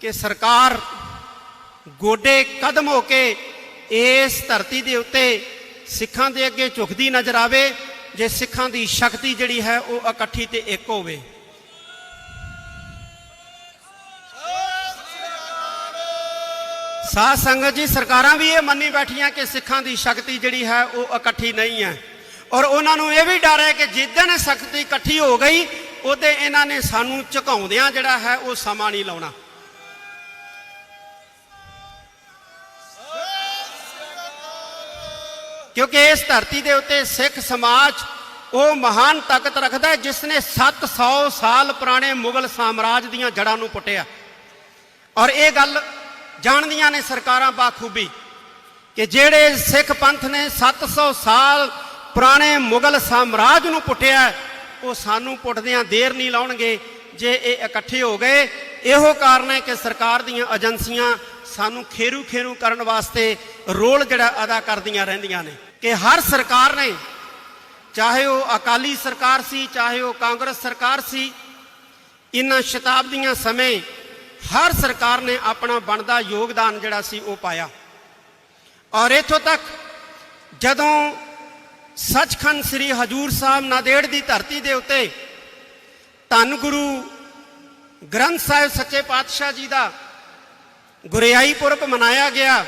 ਕਿ ਸਰਕਾਰ ਗੋਡੇ ਕਦਮ ਹੋ ਕੇ ਇਸ ਧਰਤੀ ਦੇ ਉੱਤੇ ਸਿੱਖਾਂ ਦੇ ਅੱਗੇ ਝੁਕਦੀ ਨਜ਼ਰ ਆਵੇ, ਜੇ ਸਿੱਖਾਂ ਦੀ ਸ਼ਕਤੀ ਜਿਹੜੀ ਹੈ ਉਹ ਇਕੱਠੀ ਤੇ ਇੱਕ ਹੋਵੇ। ਸਾਧ ਸੰਗਤ ਜੀ, ਸਰਕਾਰਾਂ ਵੀ ਇਹ ਮੰਨੀ ਬੈਠੀਆਂ ਕਿ ਸਿੱਖਾਂ ਦੀ ਸ਼ਕਤੀ ਜਿਹੜੀ ਹੈ ਉਹ ਇਕੱਠੀ ਨਹੀਂ ਹੈ। ਔਰ ਉਹਨਾਂ ਨੂੰ ਇਹ ਵੀ ਡਰ ਹੈ ਕਿ ਜਿੱਦਣ ਸ਼ਕਤੀ ਇਕੱਠੀ ਹੋ ਗਈ, ਉਹਦੇ ਇਹਨਾਂ ਨੇ ਸਾਨੂੰ ਝੁਕਾਉਂਦਿਆਂ ਜਿਹੜਾ ਹੈ ਉਹ ਸਮਾਂ ਨਹੀਂ ਲਾਉਣਾ। ਕਿਉਂਕਿ ਇਸ ਧਰਤੀ ਦੇ ਉੱਤੇ ਸਿੱਖ ਸਮਾਜ ਉਹ ਮਹਾਨ ਤਾਕਤ ਰੱਖਦਾ ਜਿਸ ਨੇ 700 ਸਾਲ ਪੁਰਾਣੇ ਮੁਗਲ ਸਾਮਰਾਜ ਦੀਆਂ ਜੜ੍ਹਾਂ ਨੂੰ ਪੁੱਟਿਆ। ਔਰ ਇਹ ਗੱਲ ਜਾਣਦੀਆਂ ਨੇ ਸਰਕਾਰਾਂ ਬਾਖੂਬੀ ਕਿ ਜਿਹੜੇ ਸਿੱਖ ਪੰਥ ਨੇ 700 ਸਾਲ ਪੁਰਾਣੇ ਮੁਗਲ ਸਾਮਰਾਜ ਨੂੰ ਪੁੱਟਿਆ, ਉਹ ਸਾਨੂੰ ਪੁੱਟਦਿਆਂ ਦੇਰ ਨਹੀਂ ਲਾਉਣਗੇ ਜੇ ਇਹ ਇਕੱਠੇ ਹੋ ਗਏ। ਇਹੋ ਕਾਰਨ ਹੈ ਕਿ ਸਰਕਾਰ ਦੀਆਂ ਏਜੰਸੀਆਂ ਸਾਨੂੰ ਖੇਰੂ ਖੇਰੂ ਕਰਨ ਵਾਸਤੇ ਰੋਲ ਜਿਹੜਾ ਅਦਾ ਕਰਦੀਆਂ ਰਹਿੰਦੀਆਂ ਨੇ ਕਿ ਹਰ ਸਰਕਾਰ ਨੇ, ਚਾਹੇ ਉਹ ਅਕਾਲੀ ਸਰਕਾਰ ਸੀ, ਚਾਹੇ ਉਹ ਕਾਂਗਰਸ ਸਰਕਾਰ ਸੀ, ਇਨ੍ਹਾਂ ਸ਼ਤਾਬਦੀਆਂ ਸਮੇਂ ਹਰ ਸਰਕਾਰ ਨੇ ਆਪਣਾ ਬਣਦਾ ਯੋਗਦਾਨ ਜਿਹੜਾ ਸੀ ਉਹ ਪਾਇਆ। ਔਰ ਇਥੋਂ ਤੱਕ ਜਦੋਂ ਸੱਚਖੰਡ ਸ੍ਰੀ ਹਜੂਰ ਸਾਹਿਬ ਨਾਦੇੜ ਦੀ ਧਰਤੀ ਦੇ ਉੱਤੇ ਧੰਨ ਗੁਰੂ ਗ੍ਰੰਥ ਸਾਹਿਬ ਸੱਚੇ ਪਾਤਸ਼ਾਹ ਜੀ ਦਾ ਗੁਰਿਆਈ ਪੁਰਬ ਮਨਾਇਆ ਗਿਆ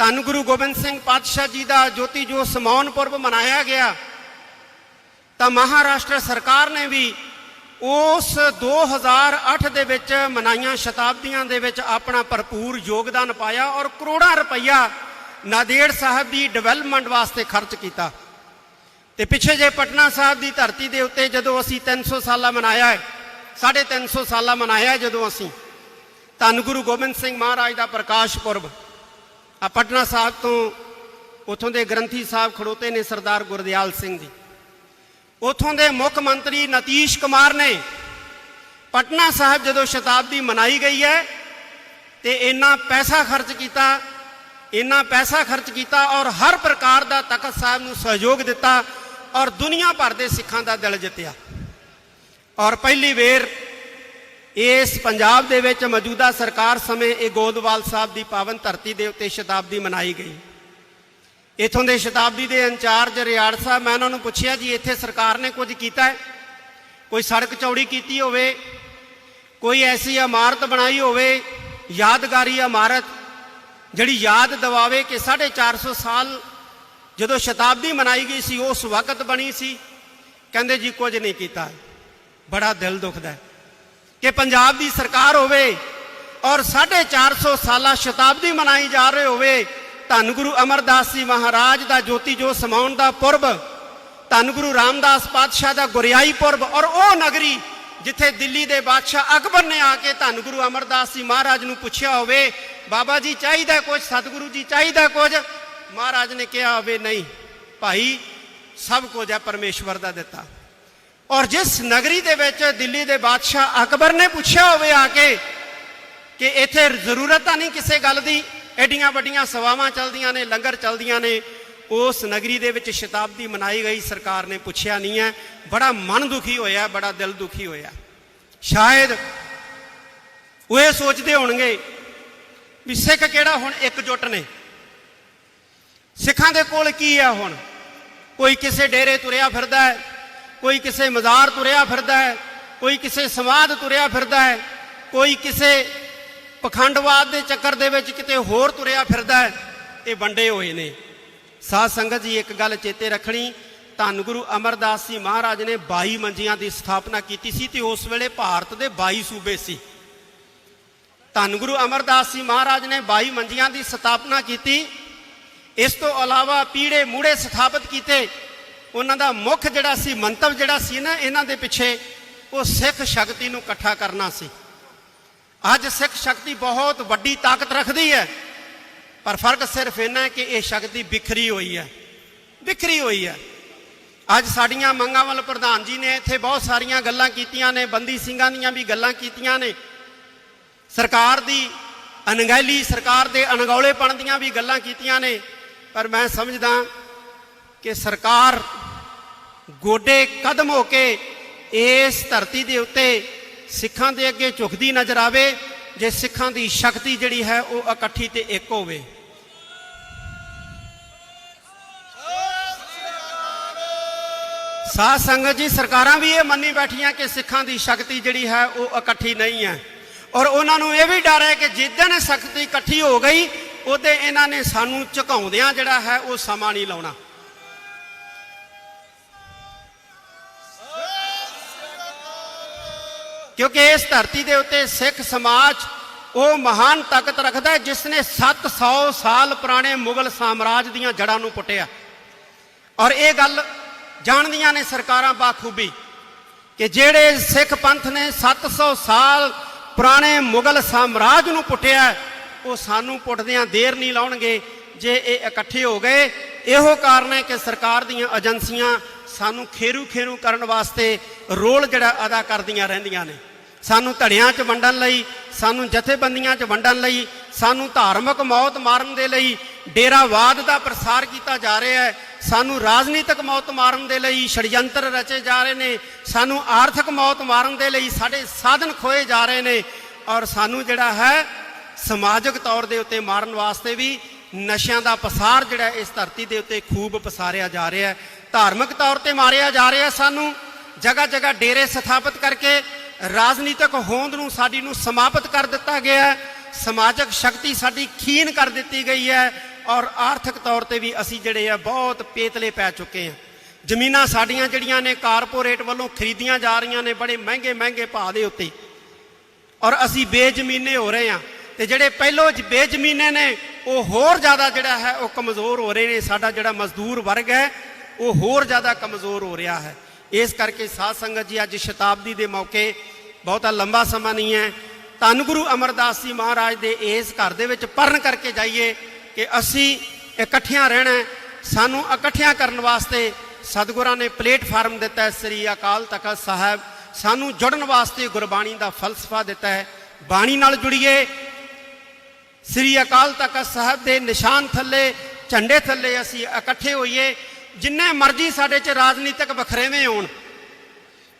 ਧੰਨ ਗੁਰੂ ਗੋਬਿੰਦ ਸਿੰਘ ਪਾਤਸ਼ਾਹ ਜੀ ਦਾ ਜੋਤੀ ਜੋਤ ਸਮਾਉਣ ਪੁਰਬ ਮਨਾਇਆ ਗਿਆ, ਤਾਂ ਮਹਾਰਾਸ਼ਟਰ ਸਰਕਾਰ ਨੇ ਵੀ ਉਸ 2008 ਦੇ ਵਿੱਚ ਮਨਾਈਆਂ ਸ਼ਤਾਬਦੀਆਂ ਦੇ ਵਿੱਚ ਆਪਣਾ ਭਰਪੂਰ ਯੋਗਦਾਨ ਪਾਇਆ ਔਰ ਕਰੋੜਾਂ ਰੁਪਈਆ ਨਾਦੇੜ ਸਾਹਿਬ ਦੀ ਡਿਵੈਲਪਮੈਂਟ ਵਾਸਤੇ ਖਰਚ ਕੀਤਾ। ਤੇ ਪਿੱਛੇ ਜੇ ਪਟਨਾ ਸਾਹਿਬ ਦੀ ਧਰਤੀ ਦੇ ਉੱਤੇ ਜਦੋਂ ਅਸੀਂ 300 ਸਾਲਾ ਮਨਾਇਆ ਹੈ 350 ਸਾਲਾ ਮਨਾਇਆ ਜਦੋਂ ਅਸੀਂ, ਧੰਨ ਗੁਰੂ ਗੋਬਿੰਦ ਸਿੰਘ ਮਹਾਰਾਜ ਦਾ ਪ੍ਰਕਾਸ਼ ਪੁਰਬ ਆ ਪਟਨਾ ਸਾਹਿਬ ਤੋਂ ਉਥੋਂ ਦੇ ਗ੍ਰੰਥੀ ਸਾਹਿਬ ਖੜੋਤੇ ਨੇ ਸਰਦਾਰ ਗੁਰਦਿਆਲ ਸਿੰਘ ਜੀ। ਉਥੋਂ ਦੇ ਮੁੱਖ ਮੰਤਰੀ ਨਤੀਸ਼ ਕੁਮਾਰ ਨੇ ਪਟਨਾ ਸਾਹਿਬ ਜਦੋਂ ਸ਼ਤਾਬਦੀ ਮਨਾਈ ਗਈ ਹੈ ਤੇ ਇੰਨਾ ਪੈਸਾ ਖਰਚ ਕੀਤਾ, ਇੰਨਾ ਪੈਸਾ ਖਰਚ ਕੀਤਾ ਔਰ ਹਰ ਪ੍ਰਕਾਰ ਦਾ ਤਖਤ ਸਾਹਿਬ ਨੂੰ ਸਹਿਯੋਗ ਦਿੱਤਾ ਔਰ ਦੁਨੀਆ ਭਰ ਦੇ ਸਿੱਖਾਂ ਦਾ ਦਿਲ ਜਿੱਤਿਆ। ਔਰ ਪਹਿਲੀ ਵੇਰ ਇਸ ਪੰਜਾਬ ਦੇ ਵਿੱਚ ਮੌਜੂਦਾ ਸਰਕਾਰ ਸਮੇਂ ਇਹ ਗੋਦਵਾਲ ਸਾਹਿਬ ਦੀ ਪਾਵਨ ਧਰਤੀ ਦੇ ਉੱਤੇ ਸ਼ਤਾਬਦੀ ਮਨਾਈ ਗਈ। ਇਥੋਂ ਦੇ ਸ਼ਤਾਬਦੀ ਦੇ ਇੰਚਾਰਜ ਰਿਆੜ ਸਾਹਿਬ, ਮੈਂ ਉਹਨਾਂ ਨੂੰ ਪੁੱਛਿਆ, ਜੀ, ਇੱਥੇ ਸਰਕਾਰ ਨੇ ਕੁਝ ਕੀਤਾ ਹੈ? ਕੋਈ ਸੜਕ ਚੌੜੀ ਕੀਤੀ ਹੋਵੇ? ਕੋਈ ਐਸੀ ਇਮਾਰਤ ਬਣਾਈ ਹੋਵੇ, ਯਾਦਗਾਰੀ ਇਮਾਰਤ, ਜਿਹੜੀ ਯਾਦ ਦਿਵਾਵੇ ਕਿ 450 ਸਾਲ ਜਦੋਂ ਸ਼ਤਾਬਦੀ ਮਨਾਈ ਗਈ ਸੀ, ਉਸ ਵਕਤ ਬਣੀ ਸੀ? ਕਹਿੰਦੇ, ਜੀ, ਕੁਝ ਨਹੀਂ ਕੀਤਾ। ਬੜਾ ਦਿਲ ਦੁਖਦਾ ਹੈ। ਕਿ ਪੰਜਾਬ ਦੀ ਸਰਕਾਰ ਹੋਵੇ ਔਰ 450 ਸਾਲਾ ਸ਼ਤਾਬਦੀ ਮਨਾਈ ਜਾ ਰਹੀ ਹੋਵੇ, ਧੰਨ ਗੁਰੂ ਅਮਰਦਾਸ ਜੀ ਮਹਾਰਾਜ ਦਾ ਜੋਤੀ ਜੋ ਸਮਾਉਣ ਦਾ ਪੁਰਬ, ਧੰਨ ਗੁਰੂ ਰਾਮਦਾਸ ਪਾਤਸ਼ਾਹ ਦਾ ਗੁਰਿਆਈ ਪੁਰਬ ਔਰ ਉਹ ਨਗਰੀ ਜਿੱਥੇ ਦਿੱਲੀ ਦੇ ਬਾਦਸ਼ਾਹ ਅਕਬਰ ਨੇ ਆ ਕੇ ਧੰਨ ਗੁਰੂ ਅਮਰਦਾਸ ਜੀ ਮਹਾਰਾਜ ਨੂੰ ਪੁੱਛਿਆ ਹੋਵੇ, ਬਾਬਾ ਜੀ ਚਾਹੀਦਾ ਕੁਝ ਸਤਿਗੁਰੂ ਜੀ ਚਾਹੀਦਾ ਕੁਝ ਮਹਾਰਾਜ ਨੇ ਕਿਹਾ ਹੋਵੇ, ਨਹੀਂ, ਭਾਈ, ਸਭ ਕੁਝ ਹੈ ਪਰਮੇਸ਼ਵਰ ਦਾ ਦਿੱਤਾ। ਔਰ ਜਿਸ ਨਗਰੀ ਦੇ ਵਿੱਚ ਦਿੱਲੀ ਦੇ ਬਾਦਸ਼ਾਹ ਅਕਬਰ ਨੇ ਪੁੱਛਿਆ ਹੋਵੇ ਆ ਕੇ ਕਿ ਇੱਥੇ ਜ਼ਰੂਰਤ ਤਾਂ ਨਹੀਂ ਕਿਸੇ ਗੱਲ ਦੀ, ਐਡੀਆਂ ਵੱਡੀਆਂ ਸਵਾਵਾਂ ਚੱਲਦੀਆਂ ਨੇ, ਲੰਗਰ ਚੱਲਦੀਆਂ ਨੇ, ਉਸ ਨਗਰੀ ਦੇ ਵਿੱਚ ਸ਼ਤਾਬਦੀ ਮਨਾਈ ਗਈ, ਸਰਕਾਰ ਨੇ ਪੁੱਛਿਆ ਨਹੀਂ ਹੈ। ਬੜਾ ਮਨ ਦੁਖੀ ਹੋਇਆ, ਬੜਾ ਦਿਲ ਦੁਖੀ ਹੋਇਆ। ਸ਼ਾਇਦ ਉਹ ਇਹ ਸੋਚਦੇ ਹੋਣਗੇ ਵੀ ਸਿੱਖ ਕਿਹੜਾ ਹੁਣ ਇਕਜੁੱਟ ਨੇ? ਸਿੱਖਾਂ ਦੇ ਕੋਲ ਕੀ ਹੈ ਹੁਣ? ਕੋਈ ਕਿਸੇ ਡੇਰੇ ਤੁਰਿਆ ਫਿਰਦਾ ਹੈ ਕੋਈ ਕਿਸੇ ਮਜ਼ਾਰ ਤੁਰਿਆ ਫਿਰਦਾ ਹੈ, ਕੋਈ ਕਿਸੇ ਸਮਾਧ ਤੁਰਿਆ ਫਿਰਦਾ ਹੈ, ਕੋਈ ਕਿਸੇ ਪਖੰਡਵਾਦ ਦੇ ਚੱਕਰ ਦੇ ਵਿੱਚ ਕਿਤੇ ਹੋਰ ਤੁਰਿਆ ਫਿਰਦਾ ਹੈ, ਇਹ ਵੰਡੇ ਹੋਏ ਨੇ। ਸਾਧ ਸੰਗਤ ਜੀ, ਇੱਕ ਗੱਲ ਚੇਤੇ ਰੱਖਣੀ, ਧੰਨ ਗੁਰੂ ਅਮਰਦਾਸ ਜੀ ਮਹਾਰਾਜ ਨੇ 22 ਮੰਜੀਆਂ ਦੀ ਸਥਾਪਨਾ ਕੀਤੀ ਸੀ ਤੇ ਉਸ ਵੇਲੇ ਭਾਰਤ ਦੇ 22 ਸੂਬੇ ਸੀ। ਧੰਨ ਗੁਰੂ ਅਮਰਦਾਸ ਜੀ ਮਹਾਰਾਜ ਨੇ 22 ਮੰਜੀਆਂ ਦੀ ਸਥਾਪਨਾ ਕੀਤੀ, ਇਸ ਤੋਂ ਇਲਾਵਾ ਪੀੜੇ ਮੂੜੇ ਸਥਾਪਿਤ ਕੀਤੇ ਉਹਨਾਂ ਦਾ ਮੁੱਖ ਜਿਹੜਾ ਸੀ, ਮੰਤਵ ਜਿਹੜਾ ਸੀ ਨਾ, ਇਹਨਾਂ ਦੇ ਪਿੱਛੇ ਉਹ ਸਿੱਖ ਸ਼ਕਤੀ ਨੂੰ ਇਕੱਠਾ ਕਰਨਾ ਸੀ। ਅੱਜ ਸਿੱਖ ਸ਼ਕਤੀ ਬਹੁਤ ਵੱਡੀ ਤਾਕਤ ਰੱਖਦੀ ਹੈ, ਪਰ ਫ਼ਰਕ ਸਿਰਫ ਇਹਨਾਂ ਹੈ ਕਿ ਇਹ ਸ਼ਕਤੀ ਵਿਖਰੀ ਹੋਈ ਹੈ। ਵਿਖਰੀ ਹੋਈ ਹੈ। ਅੱਜ ਸਾਡੀਆਂ ਮੰਗਾਂ ਵੱਲ ਪ੍ਰਧਾਨ ਜੀ ਨੇ ਇੱਥੇ ਬਹੁਤ ਸਾਰੀਆਂ ਗੱਲਾਂ ਕੀਤੀਆਂ ਨੇ, ਬੰਦੀ ਸਿੰਘਾਂ ਦੀਆਂ ਵੀ ਗੱਲਾਂ ਕੀਤੀਆਂ ਨੇ। ਸਰਕਾਰ ਦੀ ਅਣਗਹਿਲੀ, ਸਰਕਾਰ ਦੇ ਅਣਗੌਲੇਪਣ ਦੀਆਂ ਵੀ ਗੱਲਾਂ ਕੀਤੀਆਂ ਨੇ, ਪਰ ਮੈਂ ਸਮਝਦਾ ਕਿ ਸਰਕਾਰ ਗੋਡੇ ਕਦਮ ਹੋ ਕੇ ਇਸ ਧਰਤੀ ਦੇ ਉੱਤੇ ਸਿੱਖਾਂ ਦੇ ਅੱਗੇ ਝੁਕਦੀ ਨਜ਼ਰ ਆਵੇ, ਜੇ ਸਿੱਖਾਂ ਦੀ ਸ਼ਕਤੀ ਜਿਹੜੀ ਹੈ ਉਹ ਇਕੱਠੀ ਤੇ ਇੱਕ ਹੋਵੇ। ਸਾਧ ਸੰਗਤ ਜੀ, ਸਰਕਾਰਾਂ ਵੀ ਇਹ ਮੰਨੀ ਬੈਠੀਆਂ ਕਿ ਸਿੱਖਾਂ ਦੀ ਸ਼ਕਤੀ ਜਿਹੜੀ ਹੈ ਉਹ ਇਕੱਠੀ ਨਹੀਂ ਹੈ। ਔਰ ਉਹਨਾਂ ਨੂੰ ਇਹ ਵੀ ਡਰ ਹੈ ਕਿ ਜਿੱਦਣ ਸ਼ਕਤੀ ਇਕੱਠੀ ਹੋ ਗਈ, ਉਹਦੇ ਇਹਨਾਂ ਨੇ ਸਾਨੂੰ ਝੁਕਾਉਂਦਿਆਂ ਜਿਹੜਾ ਹੈ ਉਹ ਸਮਾਂ ਨਹੀਂ ਲਾਉਣਾ। ਕਿਉਂਕਿ ਇਸ ਧਰਤੀ ਦੇ ਉੱਤੇ ਸਿੱਖ ਸਮਾਜ ਉਹ ਮਹਾਨ ਤਾਕਤ ਰੱਖਦਾ ਜਿਸ ਨੇ 700 ਸਾਲ ਪੁਰਾਣੇ ਮੁਗਲ ਸਾਮਰਾਜ ਦੀਆਂ ਜੜ੍ਹਾਂ ਨੂੰ ਪੁੱਟਿਆ। ਔਰ ਇਹ ਗੱਲ ਜਾਣਦੀਆਂ ਨੇ ਸਰਕਾਰਾਂ ਬਾਖੂਬੀ ਕਿ ਜਿਹੜੇ ਸਿੱਖ ਪੰਥ ਨੇ 700 ਸਾਲ ਪੁਰਾਣੇ ਮੁਗਲ ਸਾਮਰਾਜ ਨੂੰ ਪੁੱਟਿਆ, ਉਹ ਸਾਨੂੰ ਪੁੱਟਦਿਆਂ ਦੇਰ ਨਹੀਂ ਲਾਉਣਗੇ ਜੇ ਇਹ ਇਕੱਠੇ ਹੋ ਗਏ। ਇਹੋ ਕਾਰਨ ਹੈ ਕਿ ਸਰਕਾਰ ਦੀਆਂ ਏਜੰਸੀਆਂ ਸਾਨੂੰ ਖੇਰੂ ਖੇਰੂ ਕਰਨ ਵਾਸਤੇ ਰੋਲ ਜਿਹੜਾ ਅਦਾ ਕਰਦੀਆਂ ਰਹਿੰਦੀਆਂ ਨੇ। ਸਾਨੂੰ ਧੜਿਆਂ 'ਚ ਵੰਡਣ ਲਈ, ਸਾਨੂੰ ਜਥੇਬੰਦੀਆਂ 'ਚ ਵੰਡਣ ਲਈ, ਸਾਨੂੰ ਧਾਰਮਿਕ ਮੌਤ ਮਾਰਨ ਦੇ ਲਈ ਡੇਰਾਵਾਦ ਦਾ ਪ੍ਰਸਾਰ ਕੀਤਾ ਜਾ ਰਿਹਾ ਹੈ, ਸਾਨੂੰ ਰਾਜਨੀਤਿਕ ਮੌਤ ਮਾਰਨ ਦੇ ਲਈ ਛੜਯੰਤਰ ਰਚੇ ਜਾ ਰਹੇ ਨੇ, ਸਾਨੂੰ ਆਰਥਿਕ ਮੌਤ ਮਾਰਨ ਦੇ ਲਈ ਸਾਡੇ ਸਾਧਨ ਖੋਏ ਜਾ ਰਹੇ ਨੇ ਔਰ ਸਾਨੂੰ ਜਿਹੜਾ ਹੈ ਸਮਾਜਿਕ ਤੌਰ ਦੇ ਉੱਤੇ ਮਾਰਨ ਵਾਸਤੇ ਵੀ ਨਸ਼ਿਆਂ ਦਾ ਪਸਾਰ ਜਿਹੜਾ ਇਸ ਧਰਤੀ ਦੇ ਉੱਤੇ ਖੂਬ ਪਸਾਰਿਆ ਜਾ ਰਿਹਾ ਹੈ। ਧਾਰਮਿਕ ਤੌਰ ਤੇ ਮਾਰਿਆ ਜਾ ਰਿਹਾ ਸਾਨੂੰ ਜਗ੍ਹਾ ਜਗ੍ਹਾ ਡੇਰੇ ਸਥਾਪਿਤ ਕਰਕੇ ਰਾਜਨੀਤਿਕ ਹੋਂਦ ਨੂੰ ਸਾਡੀ ਨੂੰ ਸਮਾਪਤ ਕਰ ਦਿੱਤਾ ਗਿਆ ਹੈ। ਸਮਾਜਿਕ ਸ਼ਕਤੀ ਸਾਡੀ ਖੀਨ ਕਰ ਦਿੱਤੀ ਗਈ ਹੈ ਔਰ ਆਰਥਿਕ ਤੌਰ ਤੇ ਵੀ ਅਸੀਂ ਜਿਹੜੇ ਆ ਬਹੁਤ ਪੇਤਲੇ ਪੈ ਚੁੱਕੇ ਹਾਂ। ਜ਼ਮੀਨਾਂ ਸਾਡੀਆਂ ਜਿਹੜੀਆਂ ਨੇ ਕਾਰਪੋਰੇਟ ਵੱਲੋਂ ਖਰੀਦੀਆਂ ਜਾ ਰਹੀਆਂ ਨੇ ਬੜੇ ਮਹਿੰਗੇ ਮਹਿੰਗੇ ਭਾਅ ਦੇ ਉੱਤੇ। ਔਰ ਅਸੀਂ ਬੇਜ਼ਮੀਨੇ ਹੋ ਰਹੇ ਹਾਂ ਤੇ ਜਿਹੜੇ ਪਹਿਲੋ ਬੇਜ਼ਮੀਨੇ ਨੇ, ਉਹ ਹੋਰ ਜ਼ਿਆਦਾ ਜਿਹੜਾ ਹੈ, ਉਹ ਕਮਜ਼ੋਰ ਹੋ ਰਹੇ ਨੇ। ਸਾਡਾ ਜਿਹੜਾ ਮਜ਼ਦੂਰ ਵਰਗ ਹੈ, ਉਹ ਹੋਰ ਜ਼ਿਆਦਾ ਕਮਜ਼ੋਰ ਹੋ ਰਿਹਾ ਹੈ। ਇਸ ਕਰਕੇ ਸਾਧ ਸੰਗਤ ਜੀ, ਅੱਜ ਸ਼ਤਾਬਦੀ ਦੇ ਮੌਕੇ ਬਹੁਤਾ ਲੰਬਾ ਸਮਾਂ ਨਹੀਂ ਹੈ। ਧੰਨ ਗੁਰੂ ਅਮਰਦਾਸ ਜੀ ਮਹਾਰਾਜ ਦੇ ਇਸ ਘਰ ਦੇ ਵਿੱਚ ਪਰਨ ਕਰਕੇ ਜਾਈਏ ਕਿ ਅਸੀਂ ਇਕੱਠਿਆਂ ਰਹਿਣਾ ਸਾਨੂੰ ਇਕੱਠਿਆਂ ਕਰਨ ਵਾਸਤੇ ਸਤਿਗੁਰਾਂ ਨੇ ਪਲੇਟਫਾਰਮ ਦਿੱਤਾ ਹੈ, ਸ੍ਰੀ ਅਕਾਲ ਤਖਤ ਸਾਹਿਬ। ਸਾਨੂੰ ਜੁੜਨ ਵਾਸਤੇ ਗੁਰਬਾਣੀ ਦਾ ਫਲਸਫਾ ਦਿੱਤਾ ਹੈ। ਬਾਣੀ ਨਾਲ ਜੁੜੀਏ। ਸ੍ਰੀ ਅਕਾਲ ਤਖਤ ਸਾਹਿਬ ਦੇ ਨਿਸ਼ਾਨ ਥੱਲੇ, ਝੰਡੇ ਥੱਲੇ ਅਸੀਂ ਇਕੱਠੇ ਹੋਈਏ। ਜਿੰਨੇ ਮਰਜ਼ੀ ਸਾਡੇ 'ਚ ਰਾਜਨੀਤਿਕ ਵਖਰੇਵੇਂ ਹੋਣ,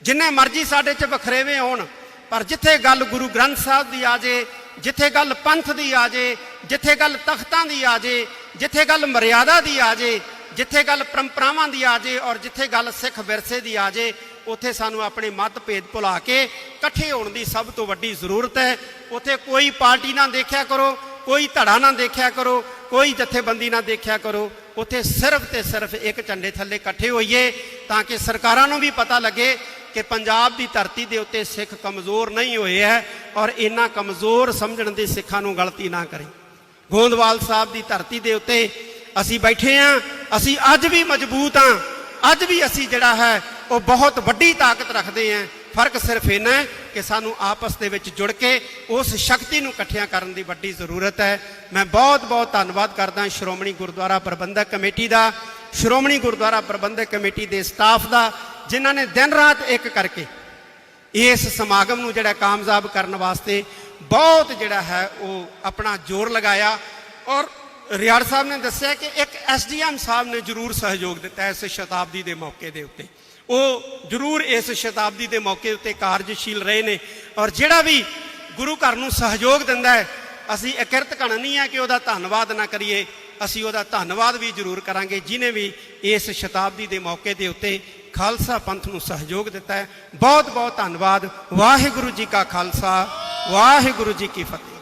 ਜਿੰਨੇ ਮਰਜ਼ੀ ਸਾਡੇ 'ਚ ਵਖਰੇਵੇਂ ਹੋਣ, ਪਰ ਜਿੱਥੇ ਗੱਲ ਗੁਰੂ ਗ੍ਰੰਥ ਸਾਹਿਬ ਦੀ ਆ ਜੇ, ਜਿੱਥੇ ਗੱਲ ਪੰਥ ਦੀ ਆ ਜੇ, ਜਿੱਥੇ ਗੱਲ ਤਖਤਾਂ ਦੀ ਆ ਜੇ, ਜਿੱਥੇ ਗੱਲ ਮਰਿਆਦਾ ਦੀ ਆ ਜੇ, ਜਿੱਥੇ ਗੱਲ ਪਰੰਪਰਾਵਾਂ ਦੀ ਆ ਜੇ ਔਰ ਜਿੱਥੇ ਗੱਲ ਸਿੱਖ ਵਿਰਸੇ ਦੀ ਆ ਜੇ, ਉੱਥੇ ਸਾਨੂੰ ਆਪਣੇ ਮਤਭੇਦ ਭੁਲਾ ਕੇ ਇਕੱਠੇ ਹੋਣ ਦੀ ਸਭ ਤੋਂ ਵੱਡੀ ਜ਼ਰੂਰਤ ਹੈ। ਉੱਥੇ ਕੋਈ ਪਾਰਟੀ ਨਾ ਦੇਖਿਆ ਕਰੋ, ਕੋਈ ਧੜਾ ਨਾ ਦੇਖਿਆ ਕਰੋ ਕੋਈ ਜਥੇਬੰਦੀ ਨਾ ਦੇਖਿਆ ਕਰੋ। ਉੱਥੇ ਸਿਰਫ ਤੇ ਸਿਰਫ ਇੱਕ ਝੰਡੇ ਥੱਲੇ ਇਕੱਠੇ ਹੋਈਏ ਤਾਂ ਕਿ ਸਰਕਾਰਾਂ ਨੂੰ ਵੀ ਪਤਾ ਲੱਗੇ ਕਿ ਪੰਜਾਬ ਦੀ ਧਰਤੀ ਦੇ ਉੱਤੇ ਸਿੱਖ ਕਮਜ਼ੋਰ ਨਹੀਂ ਹੋਏ ਹੈ ਔਰ ਇਹਨਾਂ ਕਮਜ਼ੋਰ ਸਮਝਣ ਦੀ ਸਿੱਖਾਂ ਨੂੰ ਗਲਤੀ ਨਾ ਕਰੇ। ਗੋਂਦਵਾਲ ਸਾਹਿਬ ਦੀ ਧਰਤੀ ਦੇ ਉੱਤੇ ਅਸੀਂ ਬੈਠੇ ਹਾਂ, ਅਸੀਂ ਅੱਜ ਵੀ ਮਜ਼ਬੂਤ ਹਾਂ, ਅੱਜ ਵੀ ਅਸੀਂ ਜਿਹੜਾ ਹੈ ਉਹ ਬਹੁਤ ਵੱਡੀ ਤਾਕਤ ਰੱਖਦੇ ਹਾਂ। ਫ਼ਰਕ ਸਿਰਫ ਇੰਨਾ ਹੈ ਕਿ ਸਾਨੂੰ ਆਪਸ ਦੇ ਵਿੱਚ ਜੁੜ ਕੇ ਉਸ ਸ਼ਕਤੀ ਨੂੰ ਇਕੱਠਿਆਂ ਕਰਨ ਦੀ ਵੱਡੀ ਜ਼ਰੂਰਤ ਹੈ। ਮੈਂ ਬਹੁਤ ਬਹੁਤ ਧੰਨਵਾਦ ਕਰਦਾ ਸ਼੍ਰੋਮਣੀ ਗੁਰਦੁਆਰਾ ਪ੍ਰਬੰਧਕ ਕਮੇਟੀ ਦਾ, ਸ਼੍ਰੋਮਣੀ ਗੁਰਦੁਆਰਾ ਪ੍ਰਬੰਧਕ ਕਮੇਟੀ ਦੇ ਸਟਾਫ ਦਾ, ਜਿਨ੍ਹਾਂ ਨੇ ਦਿਨ ਰਾਤ ਇੱਕ ਕਰਕੇ ਇਸ ਸਮਾਗਮ ਨੂੰ ਜਿਹੜਾ ਕਾਮਯਾਬ ਕਰਨ ਵਾਸਤੇ ਬਹੁਤ ਜਿਹੜਾ ਹੈ ਉਹ ਆਪਣਾ ਜ਼ੋਰ ਲਗਾਇਆ। ਔਰ ਰਿਆੜ ਸਾਹਿਬ ਨੇ ਦੱਸਿਆ ਕਿ ਇੱਕ ਐਸਡੀਐਮ ਸਾਹਿਬ ਨੇ ਜ਼ਰੂਰ ਸਹਿਯੋਗ ਦਿੱਤਾ ਇਸ ਸ਼ਤਾਬਦੀ ਦੇ ਮੌਕੇ ਦੇ ਉੱਤੇ। ਉਹ ਜ਼ਰੂਰ ਇਸ ਸ਼ਤਾਬਦੀ ਦੇ ਮੌਕੇ ਉੱਤੇ ਕਾਰਜਸ਼ੀਲ ਰਹੇ ਨੇ ਔਰ ਜਿਹੜਾ ਵੀ ਗੁਰੂ ਘਰ ਨੂੰ ਸਹਿਯੋਗ ਦਿੰਦਾ ਹੈ, ਅਸੀਂ ਇਕਿਰਤ ਕਣ ਨਹੀਂ ਹੈ ਕਿ ਉਹਦਾ ਧੰਨਵਾਦ ਨਾ ਕਰੀਏ, ਅਸੀਂ ਉਹਦਾ ਧੰਨਵਾਦ ਵੀ ਜ਼ਰੂਰ ਕਰਾਂਗੇ, ਜਿਨੇ ਵੀ ਇਸ ਸ਼ਤਾਬਦੀ ਦੇ ਮੌਕੇ ਦੇ ਉੱਤੇ ਖਾਲਸਾ ਪੰਥ ਨੂੰ ਸਹਿਯੋਗ ਦਿੱਤਾ ਹੈ। ਬਹੁਤ ਬਹੁਤ ਧੰਨਵਾਦ। ਵਾਹਿਗੁਰੂ ਜੀ ਕਾ ਖਾਲਸਾ, ਵਾਹਿਗੁਰੂ ਜੀ ਕੀ ਫਤਿਹ।